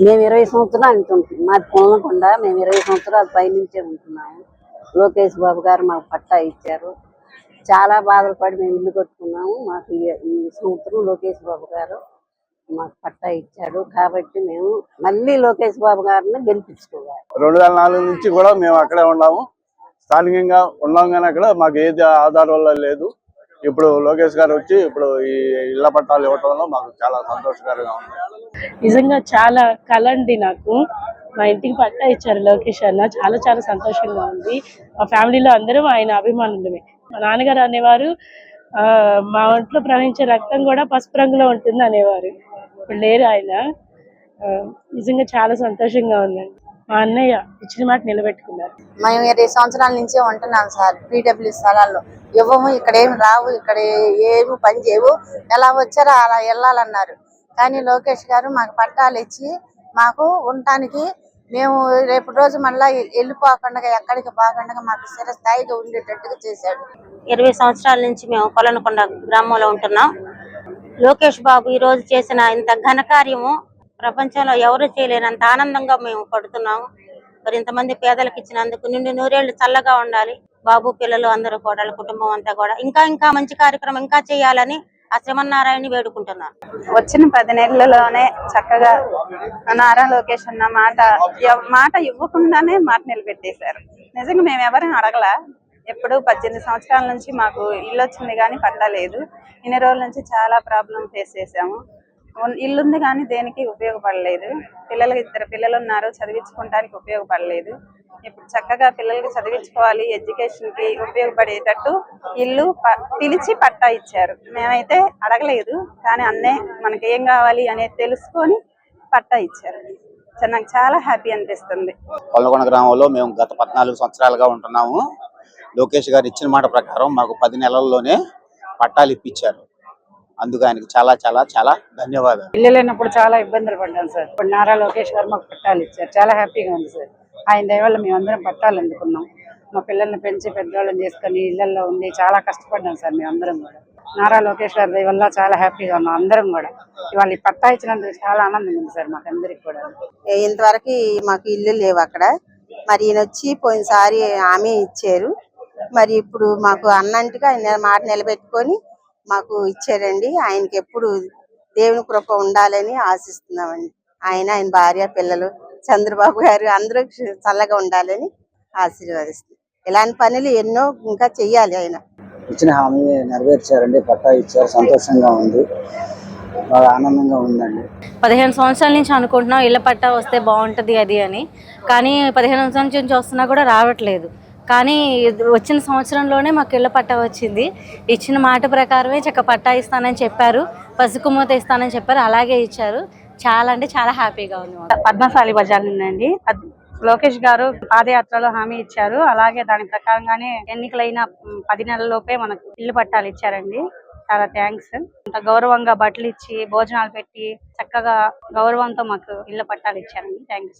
మేము ఇరవై సంవత్సరాలు అంటుంటాం మాది పొలనకొండ మేము ఇరవై సంవత్సరాలు పైనుంచే ఉంటున్నాము. లోకేష్ బాబు గారు మాకు పట్టా ఇచ్చారు. చాలా బాధలు పడి మేము ఇల్లు కట్టుకున్నాము. మాకు ఈ- సంవత్సరం లోకేష్ బాబు గారు మాకు పట్టా ఇచ్చాడు. కాబట్టి మేము మళ్ళీ లోకేష్ బాబు గారిని గెలిపించుకోవాలి. రెండు వేల నాలుగు నుంచి కూడా మేము అక్కడే ఉన్నాము. స్థానికంగా ఉన్నాం కానీ అక్కడ మాకు ఏది ఆధారం వల్ల లేదు. ఇప్పుడు లోకేష్ గారు వచ్చి ఇప్పుడు ఈ ఇళ్ళ పట్టాలు ఇవ్వటంలో మాకు చాలా సంతోషకరంగా ఉంది. నిజంగా చాలా కళ అండి నాకు. మా ఇంటికి పట్టా ఇచ్చారు లోకేష్ అన్న. చాలా చాలా సంతోషంగా ఉంది. మా ఫ్యామిలీలో అందరూ ఆయన అభిమానులమే. మా నాన్నగారు అనేవారు ఆ, మా ఒంట్లో ప్రవహించే రక్తం కూడా పసుపు రంగులో ఉంటుంది అనేవారు. ఇప్పుడు లేరు ఆయన. నిజంగా చాలా సంతోషంగా ఉందండి. మా అన్నయ్య ఇచ్చిన మాట నిలబెట్టుకున్నారు. మేము ఇరవై సంవత్సరాల నుంచే ఉంటున్నాం సార్ పీడబ్ల్యూ స్థలాల్లో. ఇవ్వము ఇక్కడ ఏమి రావు ఇక్కడ ఏమి పని చేయవు. ఎలా వచ్చారో అలా వెళ్ళాలన్నారు. కానీ లోకేష్ గారు మాకు పట్టాలు ఇచ్చి మాకు ఉండటానికి మేము రేపు రోజు మళ్ళా వెళ్ళిపోకుండా ఎక్కడికి పోకుండా మాకు స్థిరస్థాయిగా ఉండేటట్టుగా చేశాడు. ఇరవై సంవత్సరాల నుంచి మేము కొలనకొండ గ్రామంలో ఉంటున్నాం. లోకేష్ బాబు ఈ రోజు చేసిన ఇంత ఘనకార్యము ప్రపంచంలో ఎవరు చేయలేనంత ఆనందంగా మేము పడుతున్నాము మరి ఇంతమంది పేదలకు ఇచ్చినందుకు నిండు నూరేళ్ళు చల్లగా ఉండాలి. బాబు పిల్లలు అందరూ కూడా కుటుంబం అంతా కూడా. ఇంకా ఇంకా మంచి కార్యక్రమం ఇంకా చేయాలని ఆ శ్రీమన్నారాయణ వేడుకుంటున్నాను. వచ్చిన పది నెలలలోనే చక్కగా నారా లోకేష్ అన్న మాట మాట ఇవ్వకుండానే మాట నిలబెట్టేశారు. నిజంగా మేము ఎవరిని అడగలా? ఎప్పుడు పద్దెనిమిది సంవత్సరాల నుంచి మాకు ఇల్లు వచ్చింది కానీ పట్టలేదు. ఇన్ని రోజుల నుంచి చాలా ప్రాబ్లం ఫేస్ చేసాము ఇల్లుంది ఇల్లు ఉంది కానీ దేనికి ఉపయోగపడలేదు. పిల్లలకి ఇద్దరు పిల్లలు ఉన్నారు చదివించుకోవడానికి ఉపయోగపడలేదు. ఇప్పుడు చక్కగా పిల్లలకి చదివించుకోవాలి ఎడ్యుకేషన్కి ఉపయోగపడేటట్టు ఇల్లు ప- పిలిచి పట్టా ఇచ్చారు. మేమైతే అడగలేదు కానీ అన్నే మనకి ఏం కావాలి అనేది తెలుసుకొని పట్టా ఇచ్చారు. నాకు చాలా హ్యాపీ అనిపిస్తుంది. కొల్లకొండ గ్రామంలో మేము గత పద్నాలుగు సంవత్సరాలుగా ఉంటున్నాము. లోకేష్ గారు ఇచ్చిన మాట ప్రకారం మాకు పది నెలల్లోనే పట్టాలు ఇప్పించారు. అందుకు ఆయనకి చాలా చాలా చాలా ధన్యవాదాలు. ఇల్లు లేనప్పుడు చాలా ఇబ్బందులు పడ్డాం సార్. ఇప్పుడు నారా లోకేష్ గారు మాకు పట్టాలు ఇచ్చారు. చాలా హ్యాపీగా ఉంది సార్. ఆయన దయవల్ల మేమందరం పట్టాలు అందుకున్నాం మా పిల్లల్ని పెంచి పెద్దవాళ్ళని చేసుకొని ఇళ్ళలో ఉండి చాలా కష్టపడ్డాం సార్ మేమందరం కూడా. నారా లోకేష్ గారి దయ వల్ల చాలా హ్యాపీగా ఉన్నాం అందరం కూడా. ఇవాళ ఈ పట్టా ఇచ్చినందుకు చాలా ఆనందం ఉంది సార్ మాకు అందరికి కూడా. ఇంతవరకు మాకు ఇల్లు లేవు అక్కడ. మరి ఈయన వచ్చి పోయినసారి ఆమె ఇచ్చారు. మరి ఇప్పుడు మాకు అన్నంటిగా ఆయన మాట నిలబెట్టుకొని మాకు ఇచ్చారండి. ఆయనకి ఎప్పుడు దేవుని కృప ఉండాలని ఆశిస్తున్నామండి. ఆయన ఆయన భార్య పిల్లలు చంద్రబాబు గారు అందరూ చల్లగా ఉండాలని ఆశీర్వదిస్తున్నాం ఇలాంటి పనులు ఎన్నో ఇంకా చెయ్యాలి ఆయన. ఇచ్చిన హామీ నెరవేర్చారండి పట్టా ఇచ్చారు సంతోషంగా ఉంది. బాగా ఆనందంగా ఉందండి. పదిహేను సంవత్సరాల నుంచి అనుకుంటున్నాం ఇళ్ళ పట్టా వస్తే బాగుంటుంది అది అని. కానీ పదిహేను సంవత్సరాల నుంచి వస్తున్నా కూడా రావట్లేదు. కానీ వచ్చిన సంవత్సరంలోనే మాకు ఇళ్ళ పట్టా వచ్చింది. ఇచ్చిన మాట ప్రకారమే చక్క పట్టా ఇస్తానని చెప్పారు పసుపు మూత ఇస్తానని చెప్పారు అలాగే ఇచ్చారు. చాలా అంటే చాలా హ్యాపీగా ఉంది పద్మశాలి బజార్ నుండి లోకేష్ గారు పాదయాత్రలో హామీ ఇచ్చారు. అలాగే దాని ప్రకారంగానే ఎన్నికలైన పది నెలలలోపే మనకు ఇల్లు పట్టాలు ఇచ్చారండి. చాలా థ్యాంక్స్. అంత గౌరవంగా బట్టలు ఇచ్చి భోజనాలు పెట్టి చక్కగా గౌరవంతో మాకు ఇల్లు పట్టాలు ఇచ్చారండి. థ్యాంక్స్.